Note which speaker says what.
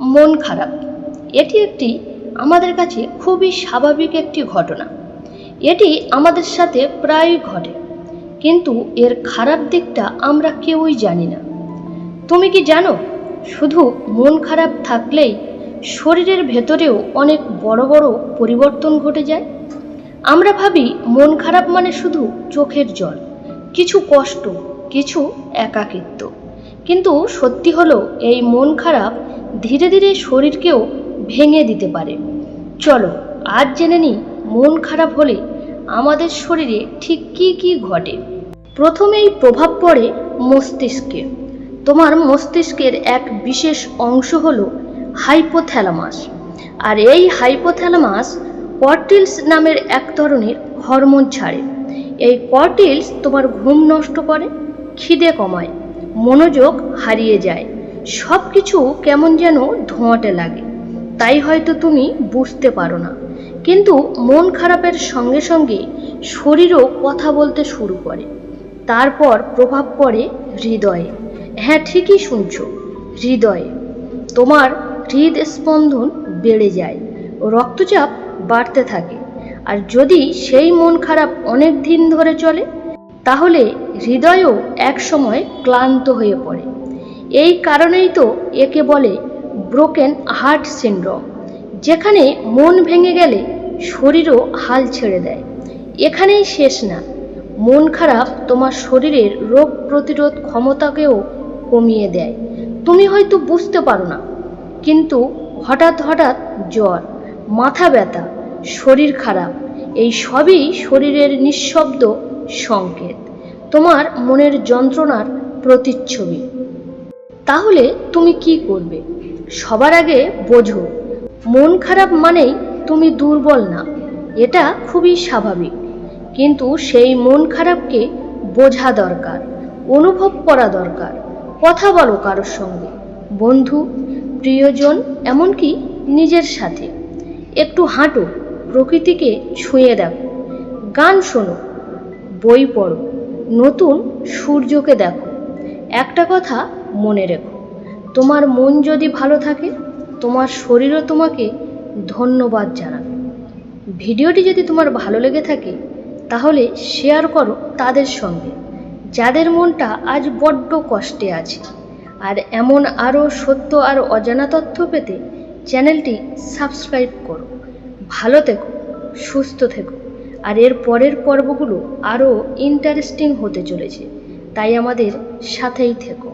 Speaker 1: মন খারাপ। এটি একটি আমাদের কাছে খুবই স্বাভাবিক একটি ঘটনা। এটি আমাদের সাথে প্রায়ই ঘটে। কিন্তু এর খারাপ দিকটা আমরা কেউই জানি না। তুমি কি জানো, শুধু মন খারাপ থাকলেই শরীরের ভেতরেও অনেক বড় বড় পরিবর্তন ঘটে যায়? আমরা ভাবি মন খারাপ মানে শুধু চোখের জল, কিছু কষ্ট, কিছু একাকিত্ব। কিন্তু সত্যি হলো, এই মন খারাপ ধীরে ধীরে শরীরকেও ভেঙে দিতে পারে। চলো, আজ জেনে নিই মন খারাপ হলে আমাদের শরীরে ঠিক কী কী ঘটে। প্রথমেই প্রভাব পড়ে মস্তিষ্কে। তোমার মস্তিষ্কের এক বিশেষ অংশ হল হাইপোথ্যালামাস। আর এই হাইপোথ্যালামাস কর্টিলস নামের এক ধরনের হরমোন ছাড়ে। এই কর্টিলস তোমার ঘুম নষ্ট করে, খিদে কমায়, মনোযোগ হারিয়ে যায়। সব কিছু কেমন যেন ধোঁয়াটে লাগে। তাই হয়তো তুমি বুঝতে পারো না। কিন্তু মন খারাপের সঙ্গে সঙ্গে শরীরও কথা বলতে শুরু করে। তারপর প্রভাব পড়ে হৃদয়ে। হ্যাঁ ঠিকই শুনছো, হৃদয়ে। তোমার হৃদস্পন্দন বেড়ে যায়, রক্তচাপ বাড়তে থাকে। আর যদি সেই মন খারাপ অনেক দিন ধরে চলে, তাহলে হৃদয়ও একসময় ক্লান্ত হয়ে পড়ে। এই কারণেই তো একে বলে ব্রোকেন হার্ট সিন্ড্রোম যেখানে মন ভেঙে গেলে শরীরও হাল ছেড়ে দেয়। এখানেই শেষ না, মন খারাপ তোমার শরীরের রোগ প্রতিরোধ ক্ষমতাকেও কমিয়ে দেয়। তুমি হয়তো বুঝতে পারো না, কিন্তু হঠাৎ হঠাৎ জ্বর, মাথা ব্যথা, শরীর খারাপ, এই সবই শরীরের নিঃশব্দ সংকেত। তোমার মনের যন্ত্রণার প্রতিচ্ছবি। তাহলে তুমি কি করবে? সবার আগে বোঝো, মন খারাপ মানেই তুমি দুর্বল না, এটা খুবই স্বাভাবিক। কিন্তু সেই মন খারাপকে বোঝা দরকার, অনুভব করা দরকার, কথা বলো কারোর সঙ্গে। বন্ধু, প্রিয়জন, এমনকি নিজের সাথে। একটু হাঁটো, প্রকৃতিকে ছুঁয়ে দেখো। গান শোনো, বই পড়ো, নতুন সূর্যকে দেখো। একটা কথা মনে রেখো। তোমার মন যদি ভালো থাকে, তোমার শরীরও তোমাকে ধন্যবাদ জানাবে। ভিডিওটি যদি তোমার ভালো লেগে থাকে, তাহলে শেয়ার করো তাদের সঙ্গে। যাদের মনটা আজ বড্ড কষ্টে আছে। আর এমন আরও সত্য আর অজানা তথ্য পেতে চ্যানেলটি সাবস্ক্রাইব করো। ভালো থেকো, সুস্থ থেকো। আর এর পরের পর্বগুলো আরও ইন্টারেস্টিং হতে চলেছে। তাই আমাদের সাথেই থেকো।